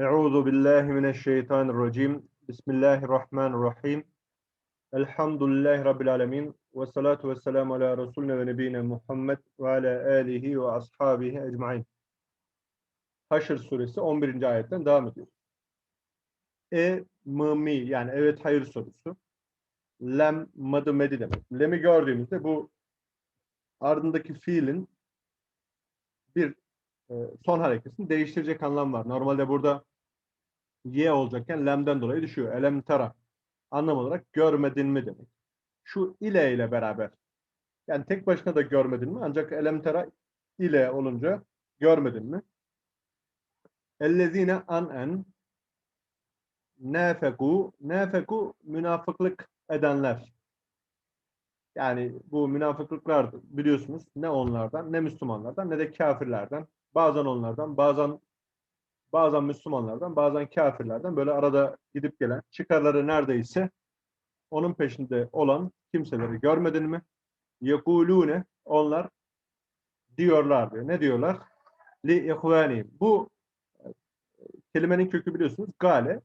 Euzu billahi mineşşeytanirracim. Bismillahirrahmanirrahim. Elhamdülillahi rabbil alamin ve salatu vesselamu ala resulina ve nebiyina Muhammed ve ala alihi ve ashabihi ecmaîn. Haşr suresi 11. ayetten devam ediyor. E mı yani evet hayır sorusu. Lem madı medi demek. Lem'i gördüğümüzde bu ardındaki fiilin bir e, son hareketini değiştirecek anlam var. Normalde burada y olacakken lemden dolayı düşüyor. Elem tara. Anlam olarak görmedin mi demek. Şu ile ile beraber. Yani tek başına da görmedin mi? Ancak elem tara ile olunca görmedin mi? Ellezine an-en nefeku nefeku münafıklık edenler. Yani bu münafıklıklar biliyorsunuz ne onlardan ne Müslümanlardan ne de kafirlerden. Bazen onlardan bazen bazen Müslümanlardan bazen kafirlerden böyle arada gidip gelen çıkarları neredeyse onun peşinde olan kimseleri görmedin mi? Yekulune onlar diyorlar diyor. Ne diyorlar? Li ihvanihim. Bu e, kelimenin kökü biliyorsunuz gale.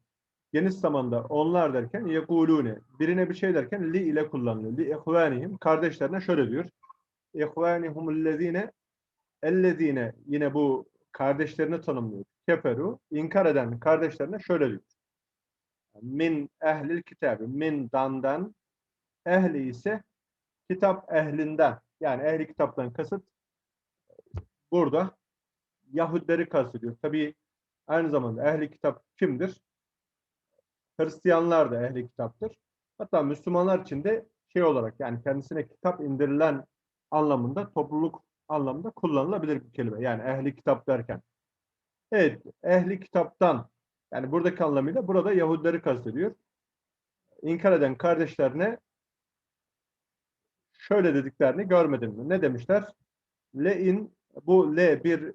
Geniş zamanda onlar derken yekulune. Birine bir şey derken li ile kullanılıyor. Li ihvanihim. Kardeşlerine şöyle diyor. İhvanihumullezine ellezine yine bu kardeşlerini tanımlıyor. Keferu inkar eden kardeşlerine şöyle diyor. Min ehlil kitabı. Min dandan ehli ise kitap ehlinden yani ehli kitaptan kasıt burada Yahudileri kastediyor. Tabi aynı zamanda ehli kitap kimdir? Hristiyanlar da ehli kitaptır. Hatta Müslümanlar için de şey olarak yani kendisine kitap indirilen anlamında topluluk anlamında kullanılabilir bir kelime. Yani ehli kitap derken. Evet, ehli kitaptan yani buradaki anlamıyla burada Yahudileri kastediyor. İnkar eden kardeşlerine şöyle dediklerini görmedin mi? Ne demişler? Le'in bu le bir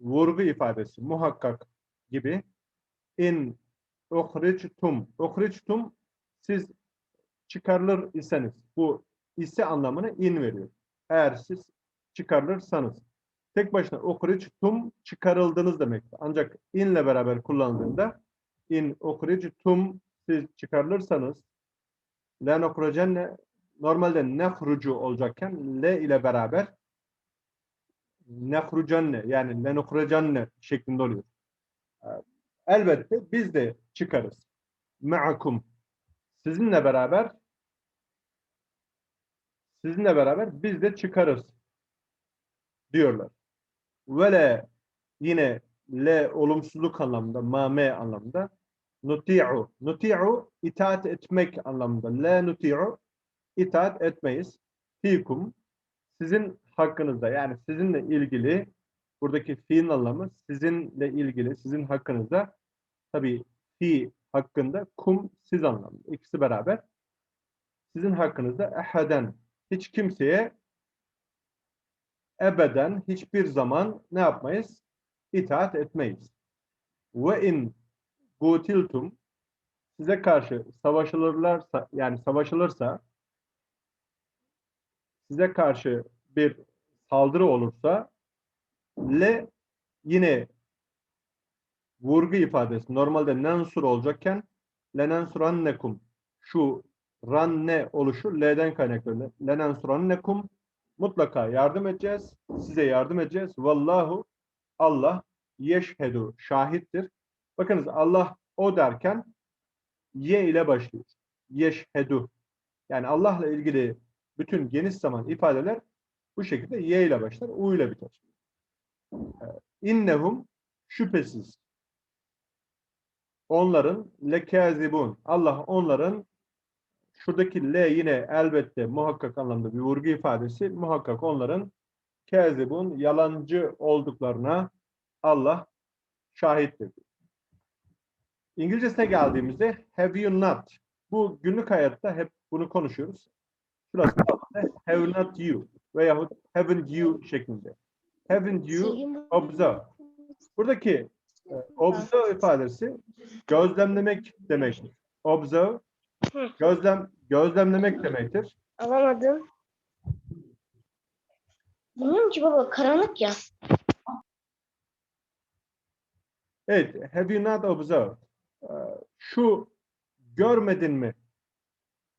vurgu ifadesi muhakkak gibi in uhrictum uhrictum siz çıkarılır iseniz bu ise anlamını in veriyor. Eğer siz çıkarılırsanız tek başına uhrictum çıkarıldınız demektir. Ancak inle beraber kullandığında in uhrictum siz çıkarılırsanız len uhricenne normalde nehrucu olacakken le ile beraber nehrucanne yani len uhricenne şeklinde oluyor. Elbette biz de çıkarız. Ma'akum sizinle beraber sizinle beraber biz de çıkarız diyorlar. Vele yine le olumsuzluk anlamında, ma me anlamında nuti'u. Nuti'u itaat etmek anlamında. Le nuti'u itaat etmeyiz. Fikum sizin hakkınızda yani sizinle ilgili buradaki fiilin anlamı sizinle ilgili, sizin hakkınızda tabi fi hakkında kum siz anlamı. İkisi beraber. Sizin hakkınızda ehaden hiç kimseye ebeden hiçbir zaman ne yapmayız? İtaat etmeyiz. Ve in gutiltum size karşı savaşılırlarsa yani savaşılırsa size karşı bir saldırı olursa le yine vurgu ifadesi normalde nensur olacakken lenensurannekum şu ranne oluşu le'den kaynaklanıyor. Lenensurannekum mutlaka yardım edeceğiz. Size yardım edeceğiz. Vallahu Allah yeşhedu şahittir. Bakınız Allah o derken ye ile başlıyor. Yeşhedu. Yani Allah'la ilgili bütün geniş zaman ifadeler bu şekilde ye ile başlar, u ile biter. İnnehum şüphesiz onların lekazibun. Allah onların şuradaki le yine elbette muhakkak anlamda bir vurgu ifadesi. Muhakkak onların kezibun yalancı olduklarına Allah şahittir. İngilizcesine geldiğimizde have you not? Bu günlük hayatta hep bunu konuşuyoruz. Şurası have not you veyahut haven't you şeklinde. Haven't you observe. Buradaki e, observe ifadesi gözlemlemek demektir. Observe gözlem gözlemlemek demektir. Alamadım. Bilmiyorum ki baba karanlık ya. Evet, have you not observed? Ee, Şu görmedin mi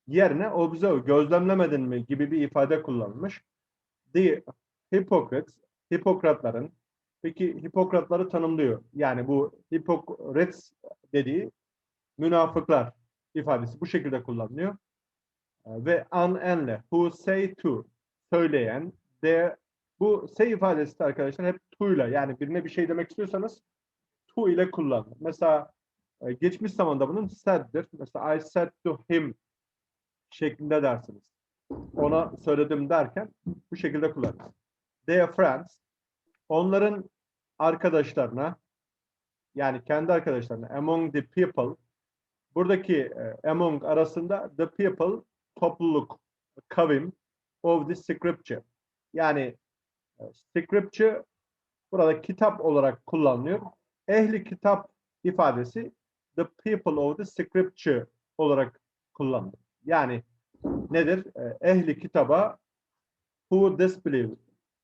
yerine observe, gözlemlemedin mi gibi bir ifade kullanılmış. The hypocrites, Hipokratların, peki Hipokratları tanımlıyor. Yani bu Hippocrates dediği münafıklar ifadesi bu şekilde kullanılıyor. Ee, Ve unenle, who say to, söyleyen, de, bu say ifadesi de arkadaşlar hep to ile yani birine bir şey demek istiyorsanız to ile kullanılır. Mesela e, geçmiş zamanda bunun said'dir. Mesela I said to him şeklinde dersiniz. Ona söyledim derken bu şekilde kullanırız. Their friends, onların arkadaşlarına yani kendi arkadaşlarına among the people buradaki e, among arasında the people topluluk kavim of the scripture yani e, scripture burada kitap olarak kullanılıyor. Ehli kitap ifadesi the people of the scripture olarak kullanılır. Yani nedir? E, Ehli kitaba who disbelieve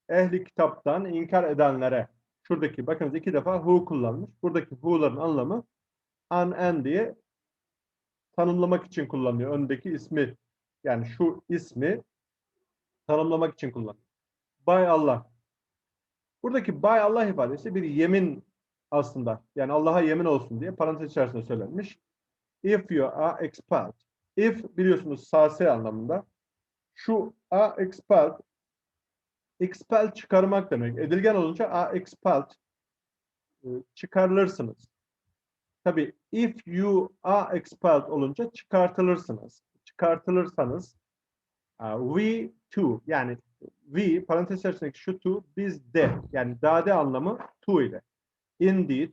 ehli kitaptan inkar edenlere şuradaki bakınız iki defa who kullanmış. Buradaki who'ların anlamı an en diye tanımlamak için kullanılıyor. Öndeki ismi yani şu ismi tanımlamak için kullanılıyor. By Allah. Buradaki by Allah ifadesi bir yemin aslında. Yani Allah'a yemin olsun diye parantez içerisinde söylenmiş. If you are expelled. If biliyorsunuz sase anlamında. Şu are expelled expel çıkarmak demek. Edilgen olunca a expelled çıkarılırsınız. Tabi if you are expelled olunca çıkartılırsınız. Çıkartılırsanız uh, we to yani we parantez içerisindeki şu to biz de yani dade anlamı to ile. Indeed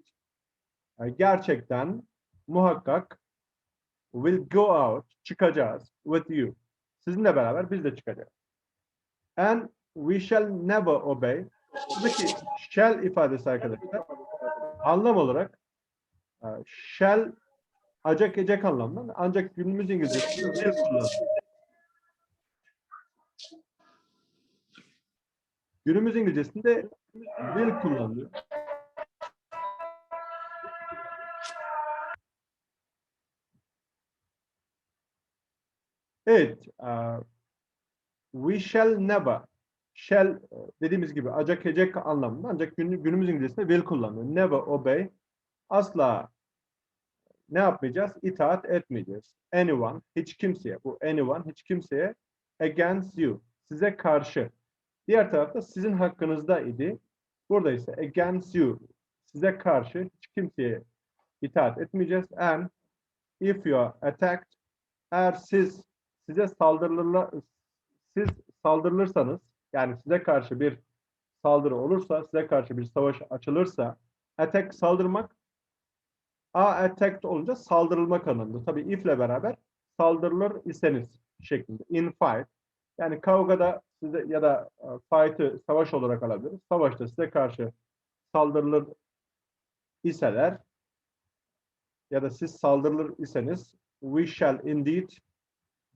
e, gerçekten muhakkak will go out çıkacağız with you. Sizinle beraber biz de çıkacağız. And we shall never obey. Buradaki shall ifadesi arkadaşlar anlam olarak shall acak ecek anlamda ancak günümüz will kullanılıyor. Günümüz İngilizcesinde will kullanılıyor. Evet, e, we shall never shall e, dediğimiz gibi acak ecek anlamında ancak günü- günümüz İngilizcesinde will kullanılıyor. Never obey. Asla ne yapmayacağız? İtaat etmeyeceğiz. Anyone, hiç kimseye. Bu anyone, hiç kimseye against you. Size karşı. Diğer tarafta sizin hakkınızda idi. Burada ise against you. Size karşı hiç kimseye itaat etmeyeceğiz. And if you are attacked, eğer siz size saldırılırlar, siz saldırılırsanız yani size karşı bir saldırı olursa, size karşı bir savaş açılırsa, attack saldırmak, a attacked olunca saldırılmak anlamında. Tabii if ile beraber saldırılır iseniz şeklinde. In fight. Yani kavgada size ya da e, fight'ı savaş olarak alabiliriz. Savaşta size karşı saldırılır iseler ya da siz saldırılır iseniz we shall indeed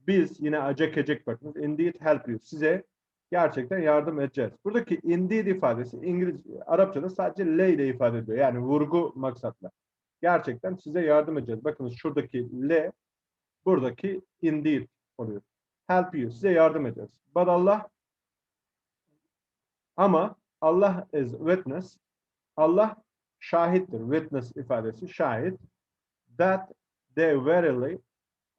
biz yine acek ecek bakınız. Indeed help you. Size gerçekten yardım edeceğiz. Buradaki indeed ifadesi İngiliz, Arapçada sadece le ile ifade ediyor. Yani vurgu maksatla. Gerçekten size yardım edeceğiz. Bakınız şuradaki le, buradaki indeed oluyor. Help you. Size yardım edeceğiz. But Allah ama Allah is witness. Allah şahittir. Witness ifadesi şahit. That they verily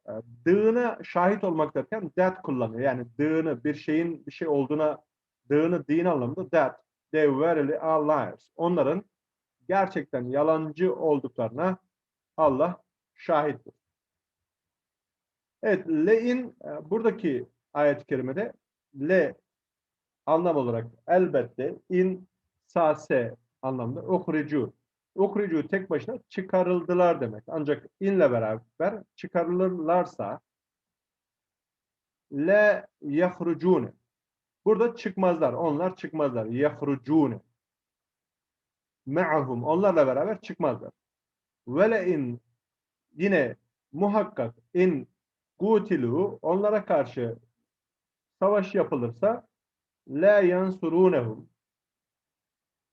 e, dığına şahit olmak derken that kullanıyor. Yani dığını bir şeyin bir şey olduğuna dığını din anlamında that they verily are liars. Onların gerçekten yalancı olduklarına Allah şahittir. Evet, le'in e, buradaki ayet-i kerimede le anlam olarak elbette in sase anlamda uhricu. Uhricu tek başına çıkarıldılar demek. Ancak inle beraber çıkarılırlarsa le yahrucune. Burada çıkmazlar. Onlar çıkmazlar. Yahrucune. Me'ahum. Onlarla beraber çıkmazlar. Ve in yine muhakkak in gutilu onlara karşı savaş yapılırsa la yansurunehum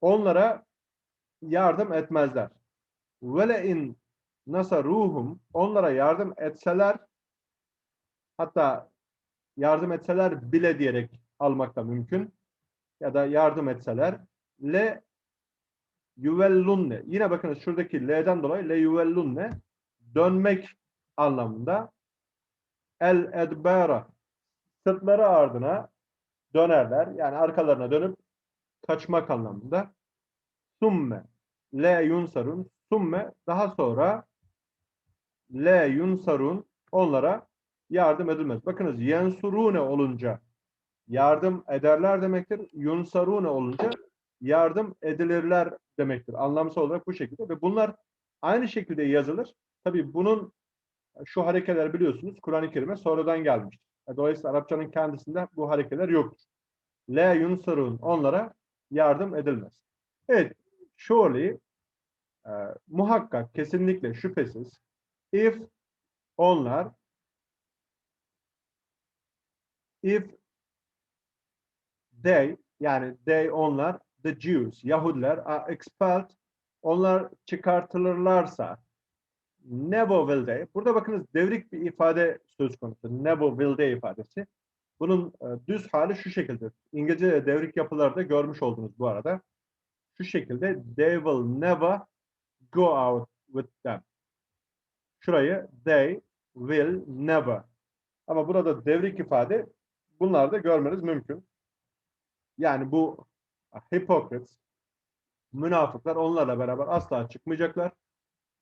onlara yardım etmezler. ve le in nasaruhum onlara yardım etseler hatta yardım etseler bile diyerek almak da mümkün ya da yardım etseler le yuvellunne yine bakınız şuradaki le'den dolayı le yuvellunne dönmek anlamında el edbara sırtları ardına dönerler. Yani arkalarına dönüp kaçmak anlamında. Summe le yunsarun summe daha sonra le yunsarun onlara yardım edilmez. Bakınız yensurune olunca yardım ederler demektir. Yunsarune olunca yardım edilirler demektir. Anlamsal olarak bu şekilde ve bunlar aynı şekilde yazılır. Tabii bunun şu harekeler biliyorsunuz Kur'an-ı Kerim'e sonradan gelmiştir. Dolayısıyla Arapçanın kendisinde bu harekeler yoktur. Le yunsarun onlara yardım edilmez. Evet, surely e, muhakkak, kesinlikle, şüphesiz if onlar if they yani they onlar the Jews Yahudiler are expelled onlar çıkartılırlarsa never will they burada bakınız devrik bir ifade söz konusu never will they ifadesi. Bunun e, düz hali şu şekilde İngilizce devrik yapılarda görmüş oldunuz bu arada. Şu şekilde they will never go out with them. Şurayı they will never. Ama burada devrik ifade bunlar da görmeniz mümkün. Yani bu hypocrites, münafıklar onlarla beraber asla çıkmayacaklar.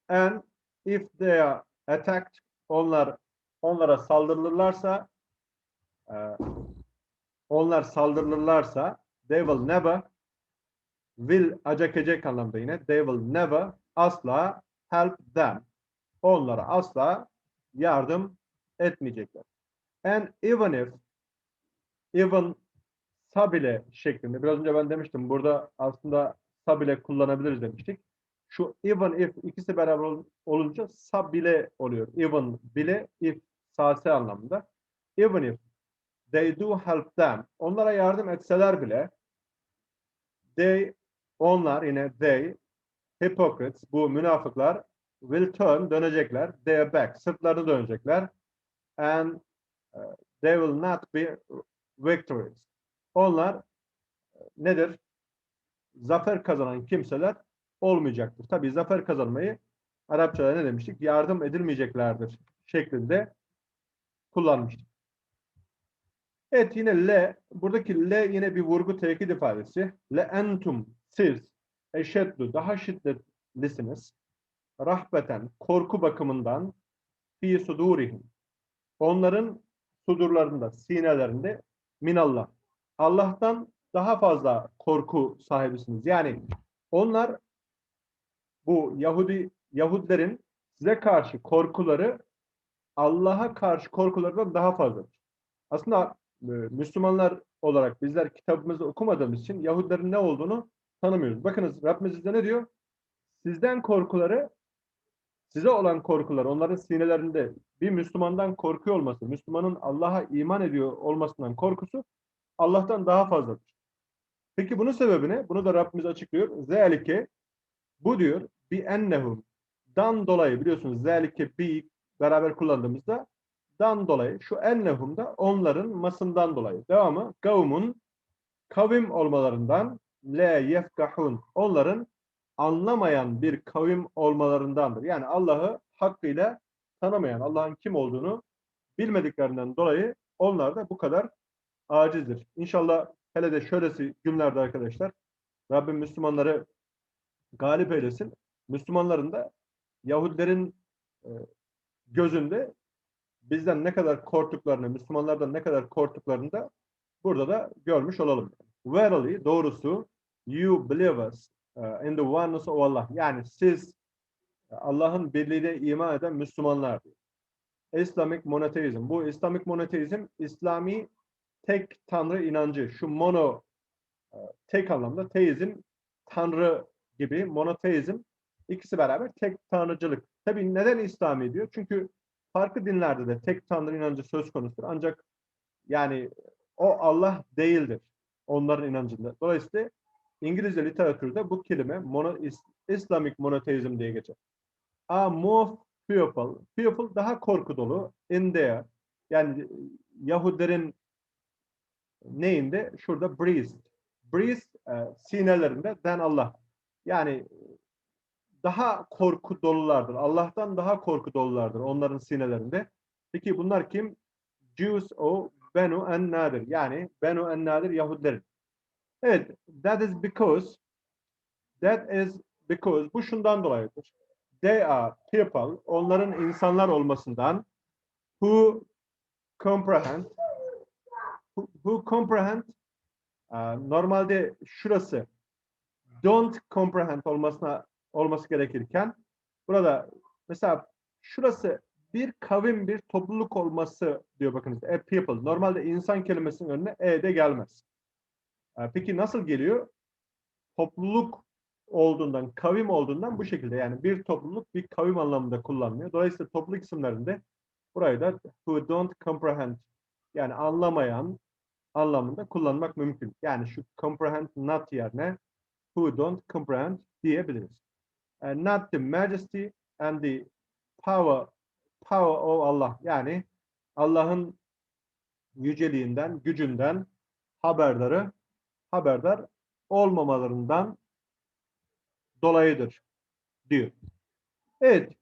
And if they are attacked, onlar onlara saldırırlarsa e, onlar saldırırlarsa they will never will acakecek anlamda yine they will never asla help them. Onlara asla yardım etmeyecekler. And even if even sabile şeklinde. Biraz önce ben demiştim burada aslında sabile kullanabiliriz demiştik. Şu even if ikisi beraber olunca sabile oluyor. Even bile if sase anlamında. Even if they do help them. Onlara yardım etseler bile they onlar yine they hypocrites bu münafıklar will turn dönecekler. Their back sırtlarını dönecekler. And uh, they will not be victorious onlar e, nedir? Zafer kazanan kimseler olmayacaktır. Tabii zafer kazanmayı Arapçada ne demiştik? Yardım edilmeyeceklerdir şeklinde kullanmıştık. Evet yine le, buradaki le yine bir vurgu tekit ifadesi. Le entum, siz, eşeddu, daha şiddetlisiniz. Rahbeten, korku bakımından fi sudurihim. Onların sudurlarında, sinelerinde minallah. Allah'tan daha fazla korku sahibisiniz. Yani onlar bu Yahudi Yahudilerin size karşı korkuları Allah'a karşı korkularından daha fazladır. Aslında e, Müslümanlar olarak bizler kitabımızı okumadığımız için Yahudilerin ne olduğunu tanımıyoruz. Bakınız Rabbimiz size ne diyor? Sizden korkuları size olan korkular, onların sinelerinde bir Müslümandan korkuyor olması, Müslümanın Allah'a iman ediyor olmasından korkusu Allah'tan daha fazladır. Peki bunun sebebi ne? Bunu da Rabbimiz açıklıyor. Zelike bu diyor bi ennehum dan dolayı biliyorsunuz zelike bi beraber kullandığımızda dan dolayı şu ennehum da onların masından dolayı. Devamı kavmun kavim olmalarından le yefkahun onların anlamayan bir kavim olmalarındandır. Yani Allah'ı hakkıyla tanımayan, Allah'ın kim olduğunu bilmediklerinden dolayı onlar da bu kadar acizdir. İnşallah hele de şöylesi günlerde arkadaşlar Rabbim Müslümanları galip eylesin. Müslümanların da Yahudilerin e, gözünde bizden ne kadar korktuklarını, Müslümanlardan ne kadar korktuklarını da burada da görmüş olalım. Verily, doğrusu you believers uh, in the oneness of Allah. Yani siz Allah'ın birliğine iman eden Müslümanlar. Islamic monoteizm. Bu Islamic monoteizm İslami tek tanrı inancı, şu mono e, tek anlamda teizm tanrı gibi monoteizm ikisi beraber tek tanrıcılık. Tabi neden İslami diyor? Çünkü farklı dinlerde de tek tanrı inancı söz konusudur. Ancak yani o Allah değildir onların inancında. Dolayısıyla İngilizce literatürde bu kelime mono, is- Islamic monotheism diye geçer. A more fearful. Fearful daha korku dolu. In there. Yani Yahudilerin neyinde? Şurada breast. Breast e, sinelerinde den Allah. Yani daha korku dolulardır. Allah'tan daha korku dolulardır onların sinelerinde. Peki bunlar kim? Jews o Benu en-Nadir. Yani Benu en-Nadir Yahudilerin. Evet, that is because that is because bu şundan dolayıdır. They are people, onların insanlar olmasından who comprehend who, comprehend e, normalde şurası don't comprehend olmasına olması gerekirken burada mesela şurası bir kavim, bir topluluk olması diyor bakınız. A people. Normalde insan kelimesinin önüne e de gelmez. E, Peki nasıl geliyor? Topluluk olduğundan, kavim olduğundan bu şekilde. Yani bir topluluk bir kavim anlamında kullanılıyor. Dolayısıyla topluluk isimlerinde burayı da who don't comprehend yani anlamayan anlamında kullanmak mümkün. Yani şu comprehend not yerine who don't comprehend diyebiliriz. Uh, not the majesty and the power power of Allah. Yani Allah'ın yüceliğinden, gücünden haberdarı haberdar olmamalarından dolayıdır diyor. Evet.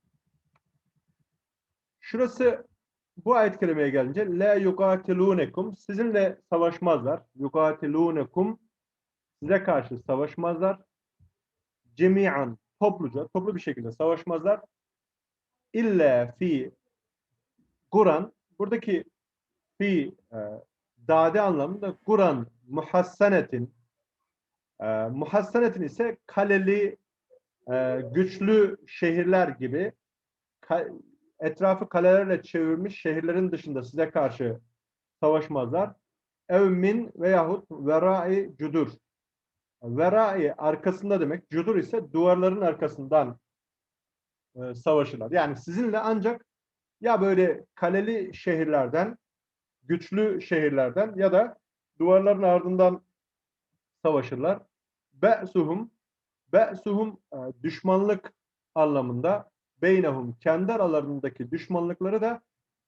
Şurası bu ayet kelimeye gelince la yukatilunekum sizinle savaşmazlar. Yukatilunekum size karşı savaşmazlar. Cemiyan topluca, toplu bir şekilde savaşmazlar. İlla fi Kur'an buradaki fi e, dade anlamında Kur'an muhassenetin e, muhassenetin ise kaleli e, güçlü şehirler gibi etrafı kalelerle çevirmiş şehirlerin dışında size karşı savaşmazlar. Evmin veyahut verai cudur. Verai arkasında demek. Cudur ise duvarların arkasından e, savaşırlar. Yani sizinle ancak ya böyle kaleli şehirlerden, güçlü şehirlerden ya da duvarların ardından savaşırlar. Be'suhum Be'suhum e, düşmanlık anlamında beynehum kendi aralarındaki düşmanlıkları da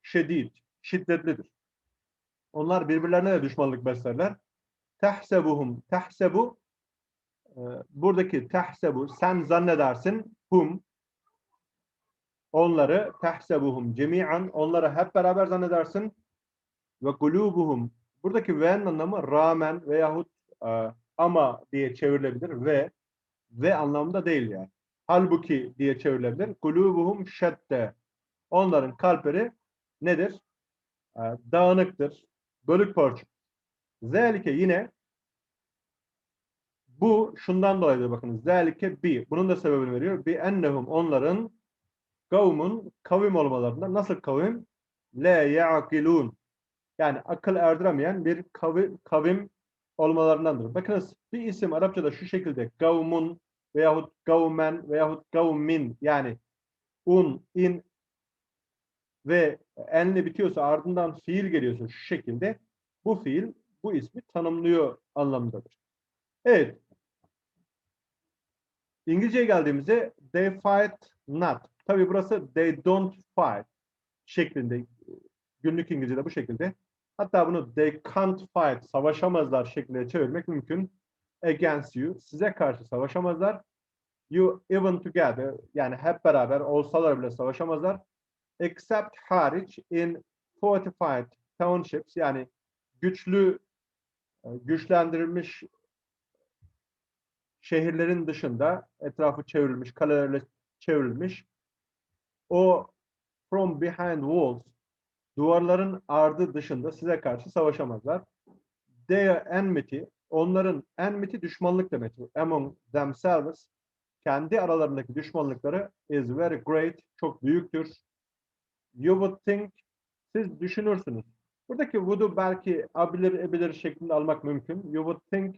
şedid, şiddetlidir. Onlar birbirlerine de düşmanlık beslerler. Tehsebuhum, tehsebu e, buradaki tehsebu sen zannedersin hum onları tehsebuhum cemi'an onları hep beraber zannedersin ve kulubuhum buradaki ve'nin anlamı rağmen veyahut e, ama diye çevrilebilir ve ve anlamda değil yani. Halbuki diye çevrilebilir. Kulubuhum şedde. Onların kalpleri nedir? E, dağınıktır. Bölük porçuk. Zelike yine bu şundan dolayıdır bakınız. Zelike bi. Bunun da sebebini veriyor. Bi ennehum onların kavmun kavim olmalarında nasıl kavim? Le ya'kilun. Yani akıl erdiremeyen bir kavim, kavim olmalarındandır. Bakınız bir isim Arapçada şu şekilde kavmun veyahut kavmen veyahut kavmin yani un, in ve enli bitiyorsa ardından fiil geliyorsa şu şekilde bu fiil bu ismi tanımlıyor anlamındadır. Evet. İngilizceye geldiğimizde they fight not. Tabi burası they don't fight şeklinde günlük İngilizce'de bu şekilde. Hatta bunu they can't fight, savaşamazlar şeklinde çevirmek mümkün. Against you, size karşı savaşamazlar. You even together, yani hep beraber olsalar bile savaşamazlar. Except hariç in fortified townships, yani güçlü, e, güçlendirilmiş şehirlerin dışında etrafı çevrilmiş, kalelerle çevrilmiş o from behind walls duvarların ardı dışında size karşı savaşamazlar. Their enmity, onların enmity düşmanlık demektir. Among themselves, kendi aralarındaki düşmanlıkları is very great, çok büyüktür. You would think, siz düşünürsünüz. Buradaki would'u belki abilir ebilir şeklinde almak mümkün. You would think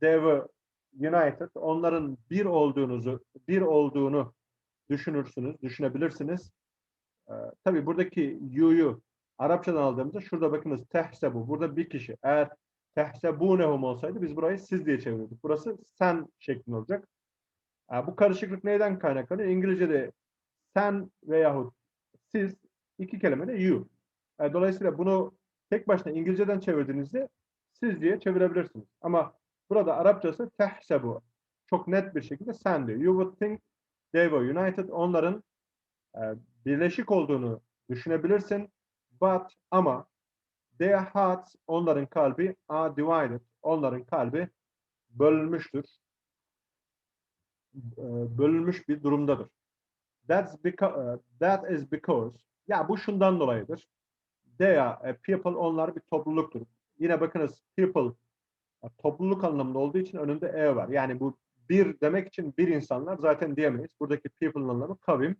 they were united. Onların bir olduğunuzu, bir olduğunu düşünürsünüz, düşünebilirsiniz. Ee, tabii buradaki you'yu Arapçadan aldığımızda şurada bakınız tehsebu. Burada bir kişi. Eğer tehsebunehum olsaydı biz burayı siz diye çevirdik. Burası sen şeklinde olacak. Ha, bu karışıklık neyden kaynaklanıyor? İngilizce'de sen veyahut siz iki kelime de you. E, dolayısıyla bunu tek başına İngilizceden çevirdiğinizde siz diye çevirebilirsiniz. Ama burada Arapçası tehsebu. Çok net bir şekilde sen diyor. You would think they were united. Onların e, birleşik olduğunu düşünebilirsin. But ama their hearts onların kalbi are divided. Onların kalbi bölünmüştür. E, bölünmüş bir durumdadır. That's because, that is because ya bu şundan dolayıdır. They are a people onlar bir topluluktur. Yine bakınız people e, topluluk anlamında olduğu için önünde e var. Yani bu bir demek için bir insanlar zaten diyemeyiz. Buradaki people'ın anlamı kavim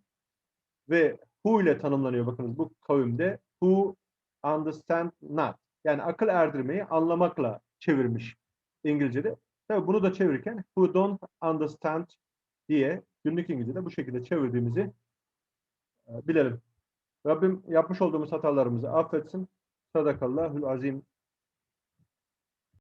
ve who ile tanımlanıyor bakınız bu kavimde who understand not. Yani akıl erdirmeyi anlamakla çevirmiş İngilizce'de. Tabii bunu da çevirirken who don't understand diye günlük İngilizce'de bu şekilde çevirdiğimizi e, bilelim. Rabbim yapmış olduğumuz hatalarımızı affetsin. Sadakallahül azim.